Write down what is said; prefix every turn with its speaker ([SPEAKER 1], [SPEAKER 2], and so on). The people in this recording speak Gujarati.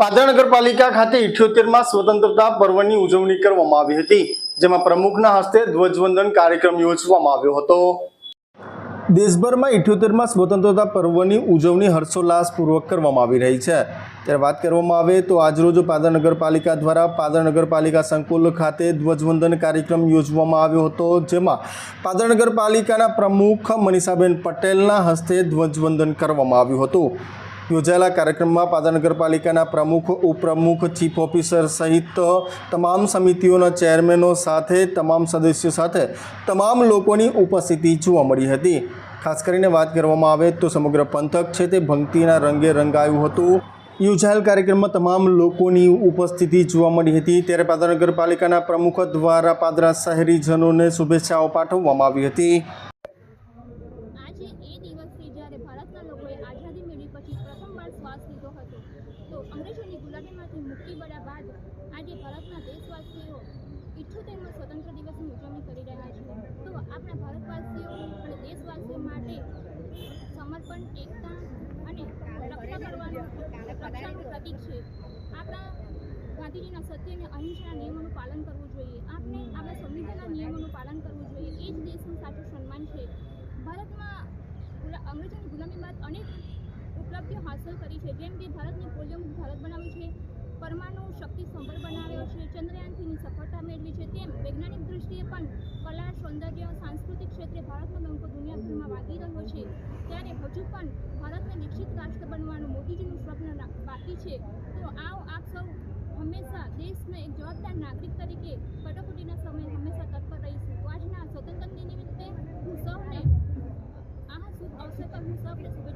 [SPEAKER 1] પાદરા નગરપાલિકા ખાતે ઇઠ્યોતેરમાં સ્વતંત્રતા પર્વની ઉજવણી કરવામાં આવી હતી, જેમાં પ્રમુખના હસ્તે ધ્વજવંદન કાર્યક્રમ યોજવામાં આવ્યો હતો. દેશભરમાં ઇઠ્યોતેરમાં સ્વતંત્રતા પર્વની ઉજવણી હર્ષોલ્લાસપૂર્વક કરવામાં આવી રહી છે. ત્યારે વાત કરવામાં આવે તો આજરોજ પાદર નગરપાલિકા દ્વારા પાદર નગરપાલિકા સંકુલ ખાતે ધ્વજવંદન કાર્યક્રમ યોજવામાં આવ્યો હતો, જેમાં પાદર નગરપાલિકાના પ્રમુખ મનીષાબેન પટેલના હસ્તે ધ્વજવંદન કરવામાં આવ્યું હતું. યોજાયેલા કાર્યક્રમમાં પાદરા નગરપાલિકાના પ્રમુખ, ઉપપ્રમુખ, ચીફ ઓફિસર સહિત તમામ સમિતિઓના ચેરમેનો સાથે, તમામ સદસ્યો સાથે તમામ લોકોની ઉપસ્થિતિ જોવા મળી હતી. ખાસ કરીને વાત કરવામાં આવે તો સમગ્ર પંથક છે તે ભંગતિના રંગે રંગાયું હતું. યોજાયેલ કાર્યક્રમમાં તમામ લોકોની ઉપસ્થિતિ જોવા મળી હતી. ત્યારે પાદરા નગરપાલિકાના પ્રમુખ દ્વારા પાદરા શહેરીજનોને શુભેચ્છાઓ પાઠવવામાં આવી હતી.
[SPEAKER 2] દિવસથી જ્યારે ભારતના લોકોએ આઝાદી મેળવી પછી પ્રથમવાર શ્વાસ લીધો હતો, તો અંગ્રેજોની ગુલામીમાંથી મુક્તિ મળ્યા બાદ આજે ભારતના દેશવાસીઓ ઇઠ્ઠોતેરમાં સ્વતંત્ર દિવસની ઉજવણી કરી રહ્યા છે. તો આપણા ભારતવાસીઓ અને દેશવાસીઓ માટે સમર્પણ, એકતા અને રક્ષા કરવાનું રક્ષાનું પ્રતીક છે. આપણા ગાંધીજીના સત્ય અને અહિંસાના નિયમોનું પાલન કરવું જોઈએ. આપણે આપણા સંવિધાનના નિયમોનું પાલન કરવું જોઈએ એ જ દેશનું સાચું સન્માન છે ભારતમાં ગુલા- અંગ્રેજોની ગુલામી બાદ અનેક ઉપલબ્ધિઓ હાંસલ કરી છે. જેમ કે ભારતને પોલિયો ભારત બનાવ્યું છે, પરમાણુ શક્તિ સંભળ બનાવ્યો છે ચંદ્રયાનથીની સફળતા મેળવી છે, તેમ વૈજ્ઞાનિક દ્રષ્ટિએ પણ કલા, સૌંદર્ય, સાંસ્કૃતિક ક્ષેત્રે ભારતનો ડંકો દુનિયાભરમાં વાગી રહ્યો છે. ત્યારે હજુ પણ ભારતને વિકસિત રાષ્ટ્ર બનવાનું મોદીજીનું સ્વપ્ન બાકી છે. તો આવો આપ સૌ હંમેશા દેશના એક જવાબદાર નાગરિક તરીકે કટોકટીના સમયે હંમેશા What's up? That's a good